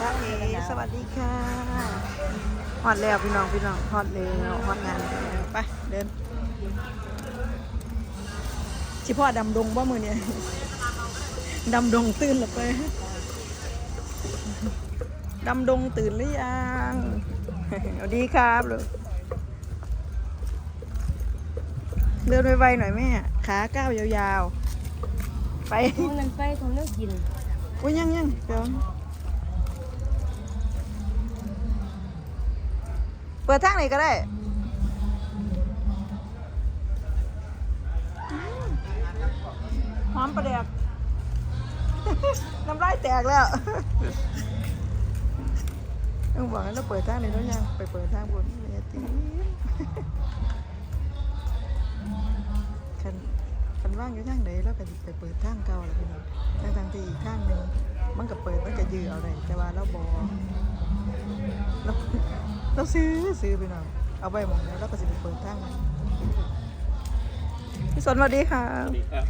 จ้าเอ๋สวัสดีค่ะฮอดแล้วพี่น้องพี่น้องฮอดแล้วฮอดงานแล้วไปเดินชิพ่อดำดงว่ามือเนี่ยดำดงตื่นหรือไปดำดงตื่นหรือยังสวัสดีครับลูกเดินไวๆหน่อยแม่ขาก้าวยาวๆ ไปทงนั้นไปทงนั้นกินอุ้ยยังยังเดี๋ยว ปิดทางไหนก็ได้อืมหอมประเดกน้ำลายแตกแล้วต้องบอกให้เราเปิดทางไหนแล้วยังไปเปิดทางบนเนี่ยตีคันคันว่างอยู่ทางไหนแล้วก็สิไปเปิดทางเก่าแล้วพี่น้องทางทางที่อีกทางหนึ่งมันก็เปิดมันก็ยือเอาได้แต่ว่าเราบอเรา เราซื้อซื้อพี่น้องเอาไปหมดแล้วเราก็สิไปเปิดทางนั้นพี่สนสวัสดีค่ะสวัสดีครับ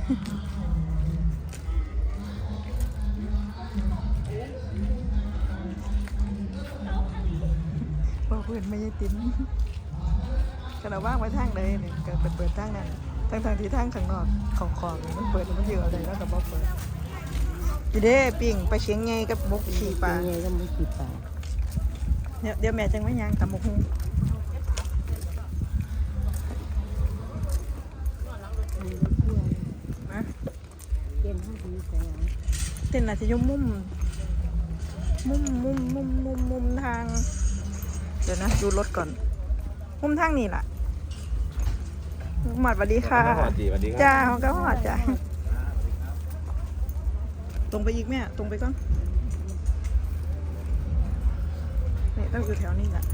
บอกเพื่อนไม่ใช่ติ้นขณะว่างไปทางใดเนี่ยก็ไปเปิดทางนั้นทางทางที่ทางข้างนอกของของๆมันเปิดแล้วมันยือเอาได้แล้วก็บอกเปิดอีเด้ปิ่งไปเชียงไงกับมุกขี่ปลาไงก็ไม่ขี่ปลา เดี๋ยวเดี๋ยวแม่จังไม่ยังตำมกหุงนะเย็นห้าดีแต่ยังเต้นอาจจะอยุ่มุมมุมมุมมุมมุมมุมทาง เดี๋ยวนะ ดูรถก่อน มุมทางนี่แหละหมัดสวัสดีค่ะสวัสดีสวัสดีคจ้ารับเขาก็หอดจ้าตรงไปอีกแม่ตรงไปก่อน นี่ต้องอยู่แถวนี้แหละ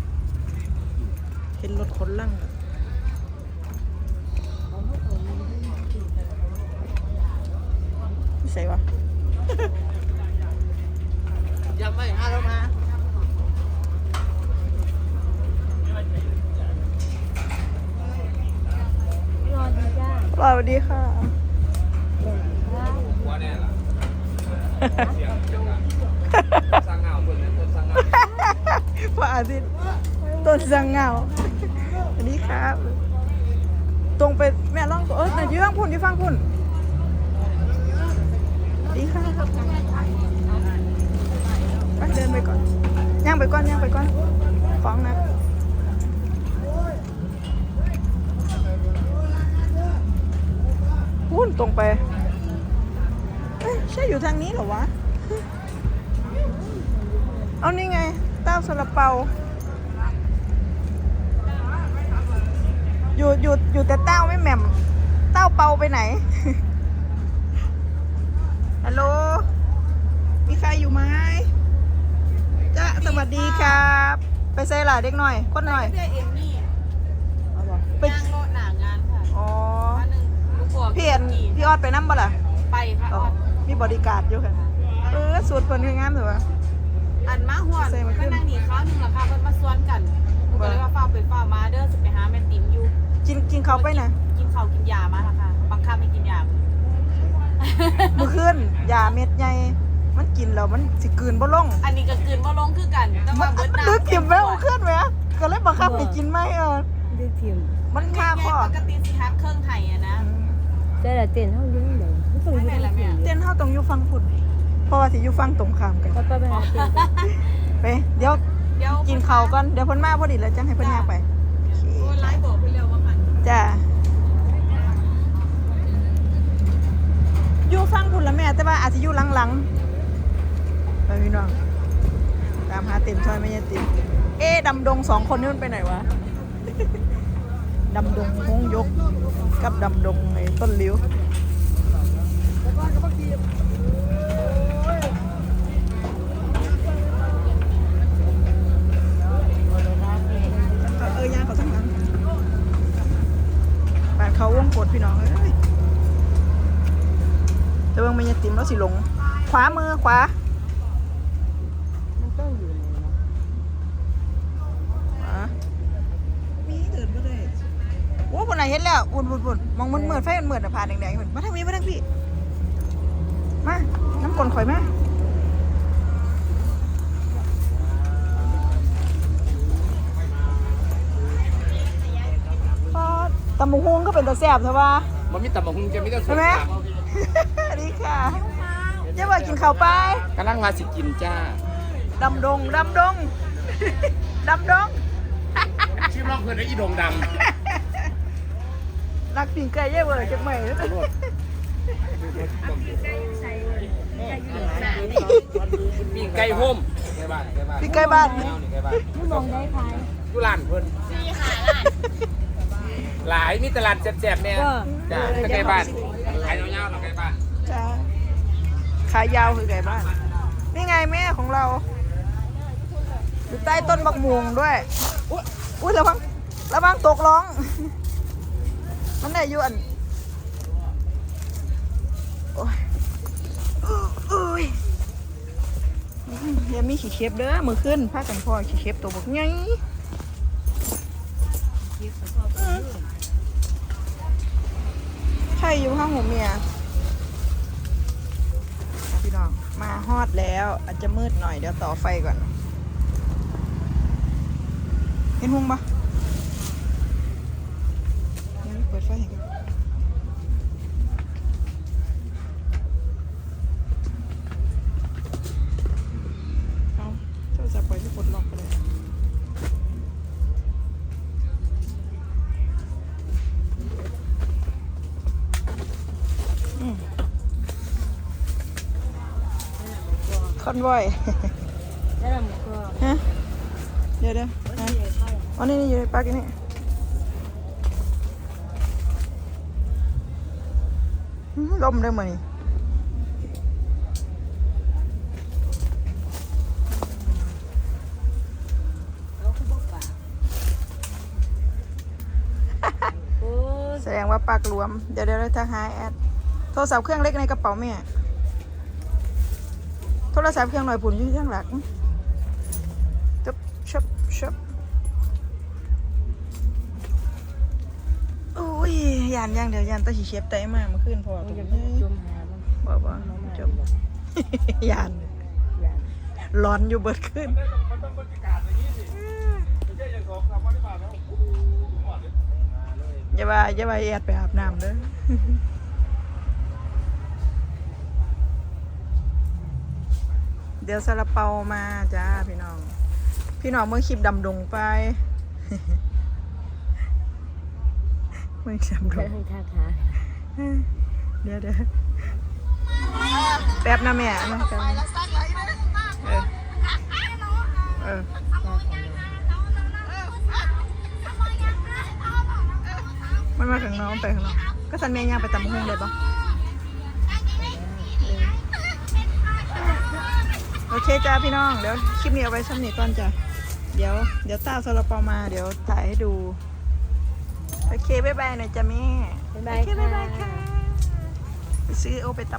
เห็นรถขนลั่งอะไม่ใส่วะยังไม่ห้าแล้วนะรอดีจ้าสวัสดีค่ะว่าแน่ล่ะ พระอาทิตย์ต้นสังเงาสวัสดีครับ ตรงไปแม่ล่องตัวเออแต่ยื้องพุ่นที่ฟังพุ่นดีค่ะไปเดินไปก่อนย่างไปก่อนย่างไปก่อนฟ้องนะพุ่นตรงไปเอ้ยใช่อยู่ทางนี้เหรอวะ เอานี่ไง เต้าซาลาเปา อยู่อยู่อยู่แต่เต้าไม่แหม่ม เต้าเปาไปไหน ฮัลโหล มีใครอยู่ไหมจ้าสวัสดีครับ ไปใส่หลาเด็กหน่อยคนหน่อยเพื่อเอมมี่ไปย่างโลดหนางานค่ะอ๋ออันหนึ่งลูกบัวพี่เอ็นพี่ออดไปน้ำบ่ล่ะ ไปค่ะอ๋อมีบริการดอยู่ค่ะ เออสูตรเพิ่นคืองามถือว่า อันมาหัวใส่มาขึ้ก็นนั่งหนีข้าวหนึ่งราคาเพิ่นมาสวนกันหนูก็เลยว่าฝ้าไปฝ้ามาเด้อสิไปหาแม่ติ๋มอยู่ กินกินเขาวไปนะกินข้าวกินยามาละค่ะบังคับให้กินยาเมื่อคืนยาเม็ดใหญ่มันกินแล้วมันสิกลืนบ่ลง อันนี้ก็กลืนบ่ลงคือกันแต่มัว่านเบิดมันน้ำดึกกินแล้วขึ้นไหมก็เลยบังคับให้กินไหมเออได้พิมพ์มันค่าข้อปกติสิฮักเครื่องไห้อะนะแต่ละเต้นเท่าเรื่องเลยไม่ต้องอยู่ที่เต้นเฮาต้องอยู่ฟังพุ่น เพราะว่าสิอยู่ฟังตรงข้ามกันก็ไปหาเต้นกันไปเดี๋ยวเดี๋ยวกินข้าวก่อนเดี๋ยวเพิ่นมาพอดีแล้วจังให้เพิ่นย่างไปโอเคโอ้ไลฟ์บอกไปแล้วว่ามันจ้าอยู่ฟังพุ่นละแม่แต่ว่าอาจสิอยู่หลังๆไปพี่น้องตามหาเต็มซอยไม่ใช่เต็มเอ๊ะดำดงสองคนนี่มันไปไหนวะดำดงฮงยก กับดำดงไอ้ต้นลิ้ว สิหลง ขวามือขว้ออ้าะขวดไโอ้นไหนเห็นแล้วอุ่นปุ่นๆมองมันเหมือดไฟมันเหมือดอะผ่านแดงๆมันมาทางนี้มาทางพี่มาน้ำกลนข่อยมาตำบักฮุ้งก็เป็นตะแสบใช่ปะมันมีตำบักหุ่งจะมีแต่สบใช่ไหม ผักดีค่ะ เจ๊ว่ากินข้าวไปกำลังมาสิกินจ้าดำดงดำดงดำดงชื่อร้องเพื่อนไอ้อีดงดรักปิ่งไก่เย่เวอร์จักใหม่ำปิ้งไก่โฮมไก่บ้านไก่บ้านปิ่งไก่บ้านเอานี่ไก่บ้านไม่มองได้ใครอยู่ร้านเพิ่นหลายมีตลาดแซ่บๆเนี่ยจ้าถ้าไก่บ้านขายยาวๆหน่อยไก่บ้านจ้า ขายาวคือไก่บ้าน นี่ไงแม่ของเรา อยู่ใต้ต้นบักม่วงด้วย อุ๊ยอุ้ยระวังระวังตกร้อง มันได้อยู่อันโอ้ยโอ้ยยังมีขี้เข็บเด้อมือขึ้นพากันพอขี้เข็บตัวบักไงใช่อยู่ข้างหัวเมียพี่น้อง มา ฮอดแล้ว อาจจะมืดหน่อยเดี๋ยวต่อไฟก่อน เห็นหงปะยังเปิดไฟเห้กัน อนวอยแล้วเราก็ฮะเดี๋ยวเดี๋ยวฮะอ๋อนี่นี่อยู่ในปลั๊กอันนี่อื้อลมได้มานี่เอาขึ้นบกป่าโอ้ยแสดงว่าปลั๊กรวม เดี๋ยวเดี๋ยวเราทักหาแอด โทรศัพท์เครื่องเล็กในกระเป๋าแม่ โทรศัพท์เครื่องหน่อยปุ่นอยู่ข้างหลังจุ๊บชับชับโอ้ยยานย่างเดี๋ยวยานตะฉีเชฟไตมากเมื่อคืนพอตรจะงไม่นี้จมหาบ้างบ่บ่จบยานร้อนอยู่เบิดขึ้นอย่าว่าอย่าว่าแอดไปอาบน้ำเด้อ เดี๋ยวซาลาเปามาจ้าพี่น้อง พี่น้องเมื่อคลิปดำดงไปเมื่อคลิปดำดไม่งให้ท่าขาเดี๋ยวเดี๋ยวแป๊บนะแม่นะแป๊บนะเออเออมันมาข้างน้องไปข้างนอกก็สันแม่ย่างไปตำห้องเลยปะ เคจ้าพี่น้อง เดี๋ยวคลิปนี้เอาไว้ซ้ำนี้ก่อนจ้ะ เดี๋ยวเดี๋ยวต้าซาลาเปามา เดี๋ยวถ่ายให้ดู โอเค บ๊ายบายหน่อยจ้ะแม่ บ๊ายบายโอเค บ๊ายบายค่ะไปซื้อโอไปตำ